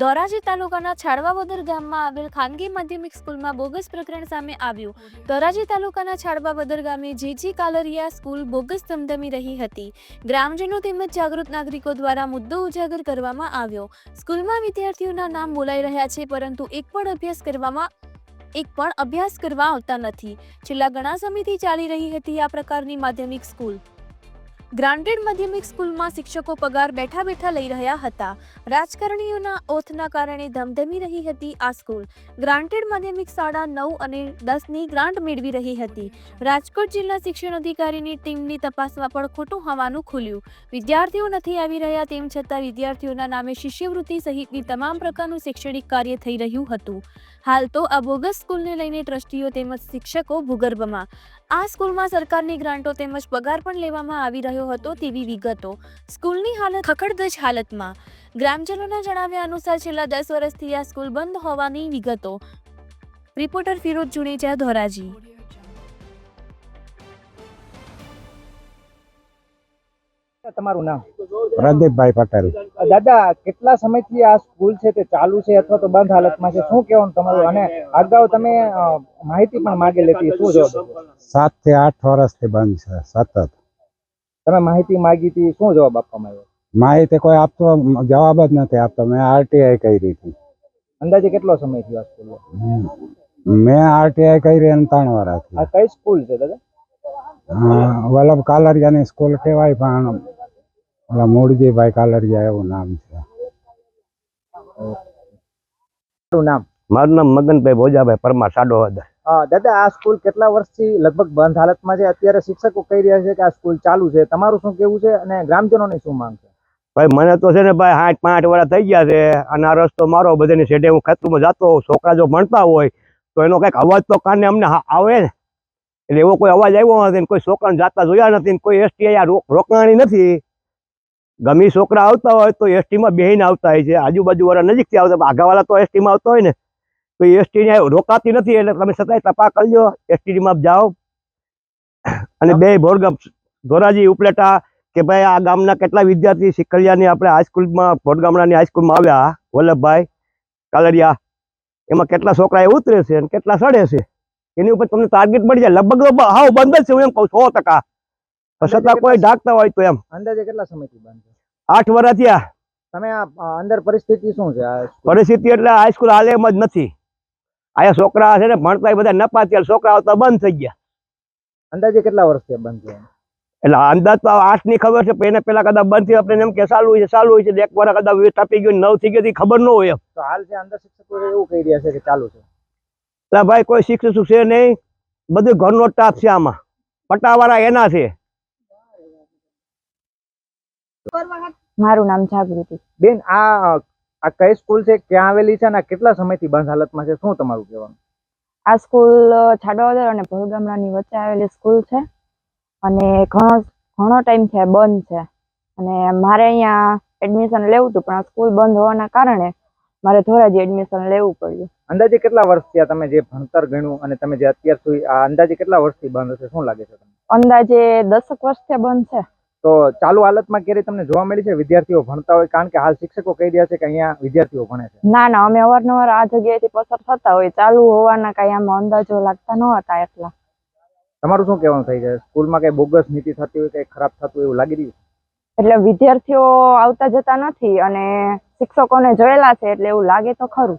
ધોરાજી તાલુકાના છાડવાવદર ગામમાં આવેલ ખાનગી માધ્યમિક સ્કૂલમાં બોગસ પ્રકરણ સામે આવ્યું. ધોરાજી તાલુકાના છાડવાવદર ગામે જીજી કાલરિયા સ્કૂલ બોગસ ધમધમી રહી હતી. ગ્રામજનો તેમજ જાગૃત નાગરિકો દ્વારા મુદ્દો ઉજાગર કરવામાં આવ્યો. સ્કૂલમાં વિદ્યાર્થીઓના નામ બોલાઈ રહ્યા છે, પરંતુ એક પણ અભ્યાસ કરવામાં એક પણ અભ્યાસ કરવા આવતા નથી. છેલ્લા ઘણા સમયથી ચાલી રહી હતી આ પ્રકારની માધ્યમિક સ્કૂલ. ગ્રાન્ટેડ માધ્યમિક સ્કૂલમાં શિક્ષકો પગાર બેઠા બેઠા લઈ રહ્યા હતા. રાજકારણીઓના ઓથના કારણે ધમધમી રહી હતી આ સ્કૂલ. ગ્રાન્ટેડ માધ્યમિક શાળા નવ અને દસની ગ્રાન્ટ મેળવી રહી હતી. રાજકોટ જિલ્લા શિક્ષણ અધિકારીની ટીમની તપાસમાં પણ ખોટું હોવાનું ખુલ્યું. વિદ્યાર્થીઓ નથી આવી રહ્યા તેમ છતાં વિદ્યાર્થીઓના નામે શિષ્યવૃત્તિ સહિતની તમામ પ્રકારનું શૈક્ષણિક કાર્ય થઈ રહ્યું હતું. હાલ તો આ બોગસ સ્કૂલને લઈને ટ્રસ્ટીઓ તેમજ શિક્ષકો ભૂગર્ભમાં. આ સ્કૂલમાં સરકારની ગ્રાન્ટો તેમજ પગાર પણ લેવામાં આવી રહ્યો હતો તેવી વિગતો. સ્કૂલની હાલત ખખડધજ હાલતમાં. ગ્રામજનોના જણાવ્યા અનુસાર છેલ્લા દસ વર્ષથી આ સ્કૂલ બંધ હોવાની વિગતો. રિપોર્ટર ફિરોજ જુનેજા ધોરાજી. તમારું નામ? પ્રદીપભાઈ પટેલ. દાદા કેટલા સમયથી આ સ્કૂલ છે તે ચાલુ છે અથવા તો બંધ હાલતમાં છે? શું કહેવાનું તમારું? અને અગાઉ તમે માહિતી પણ માગેલી હતી શું જો સાતથી આઠ વર્ષથી બંધ છે સતત. તમે માહિતી માંગી હતી શું જવાબ આપવામાં આવ્યો? માહિતી કોઈ આપતો જવાબ જ નથી આપતો. મેં આરટીઆઈ કરી હતી. અંદાજે કેટલો સમય થયો સ્કૂલ. મેં આરટીઆઈ કરી અને ત્રણ વર્ષથી આ કઈ સ્કૂલ છે દાદા? વલ્લભ કાલરિયાની સ્કૂલ કહેવાય પણ ઓલા મૂળજીભાઈ કાલરિયા એવું નામ છે. મારું નામ? મારું નામ મગનભાઈ ભોજાભાઈ પરમાર સાડોવદર દાદા, આ સ્કૂલ કેટલા વર્ષથી લગભગ બંધ હાલતમાં છે? અત્યારે શિક્ષકો કહી રહ્યા છે કે આ સ્કૂલ ચાલુ છે. તમારું શું કેવું છે અને ગ્રામજનોની શું માંગ છે? ભાઈ, મને તો છે ને ભાઈ આઠ પાંચ વર્ષ થઈ ગયા છે અને આ રસ્તો મારો બધાની છેડે હું ખેતરમાં જતો હોઉં, છોકરા જો ભણતા હોય, તો એનો કંઈક અવાજ તો કાને અમને આવે ને? એટલે એવો કોઈ અવાજ આવ્યો નથી કોઈ છોકરાને જાતા જોયા નથી કોઈ એસટી અહીંયા રોકાણી નથી. ગમે છોકરા આવતા હોય તો એસટીમાં બેહીને આવતા હોય છે. આજુબાજુ વાળા નજીકથી આવતા આગાવાળા તો એસટીમાં આવતા હોય ને. તો એસટી ને રોકાતી નથી એટલે તમે છતાંય તપા કરજો એસટીમાં જાઓ. અને બે ભોરગામ ધોરાજી ઉપલેટા કે ભાઈ આ ગામના કેટલા વિદ્યાર્થી શીખલિયાની આપણે હાઈસ્કૂલમાં ભોરગામડાની હાઈસ્કૂલમાં આવ્યા. વલ્લભભાઈ કાલરિયા એમાં કેટલા છોકરા એ ઉતરે છે અને કેટલા સડે છે. એની ઉપર તમને ટાર્ગેટ મળી જાય. લગભગ હાવ બંધ જ છે હું એમ કહું સો ટકા. છતાં કોઈ ઢાંકતા હોય તો એમ. અંદાજે કેટલા સમયથી બંધ છે? આઠ વર્ષ થયા. તમે અંદર પરિસ્થિતિ શું છે? પરિસ્થિતિ એટલે હાઈસ્કૂલ હાલે એમ જ નથી. આયા છોકરા છે ને ભણતા બધા નપા થયા છોકરા આવતા બંધ થઈ ગયા. અંદાજે કેટલા વર્ષ થયા બંધ થયા? એટલે અંદાજ તો આઠની ખબર છે એને પેલા કદાચ બંધ થયું આપણે એમ કે ચાલુ હોય છે ચાલુ હોય છે એક વાર કદાચ ટપી ગયું નવ થઈ ગયું ખબર ન હોય એમ. તો હાલ જે અંદર શિક્ષકો એવું કહી રહ્યા છે કે ચાલુ છે. એટલે ભાઈ કોઈ શિક્ષક છે નહીં બધું ઘરનો ટાપ છે આમાં. પટાવાળા એના છે. મારું નામ જાગૃતિ. બેન આ આ કઈ સ્કૂલ છે ક્યાં આવેલી છે અને કેટલા સમયથી બંધ હાલતમાં છે? શું તમારું કહેવાનું? આ સ્કૂલ છાડવાદર અને ભોરગામડાની વચ્ચે આવેલી સ્કૂલ છે અને ઘણો ઘણો ટાઈમ છે બંધ છે. અને મારે અહીંયા એડમિશન લેવું હતું પણ આ સ્કૂલ બંધ હોવાના કારણે મારે ધોરાજી એડમિશન લેવું પડ્યું. અંદાજે કેટલા વર્ષ થયા તમે જે ભણતર ગણ્યું અને તમે જે અત્યાર સુધી આ અંદાજે કેટલા વર્ષથી બંધ હશે? શું લાગે છે તમને? અંદાજે દસક વર્ષથી બંધ છે. તો ચાલુ હાલતમાં ક્યારે તમને જોવા મળી છે? વિદ્યાર્થીઓ ભણતા હોય કારણ કે હાલ શિક્ષકો કહી રહ્યા છે કે અહીંયા વિદ્યાર્થીઓ ભણે છે. ના ના અમે અવારનવાર આ જગ્યાએથી પસાર થતા હોય ચાલુ હોવાના કાંઈ આમ અંદાજો લાગતા ન હતા એટલા. તમારું શું કહેવાનું થઈ જાય સ્કૂલમાં કઈ બોગસ નીતિ થતી હોય કઈ ખરાબ થતું હોય એવું લાગી રહ્યું? એટલે વિદ્યાર્થીઓ આવતા જતા નથી અને શિક્ષકોને જોયેલા છે એટલે એવું લાગે તો ખરું.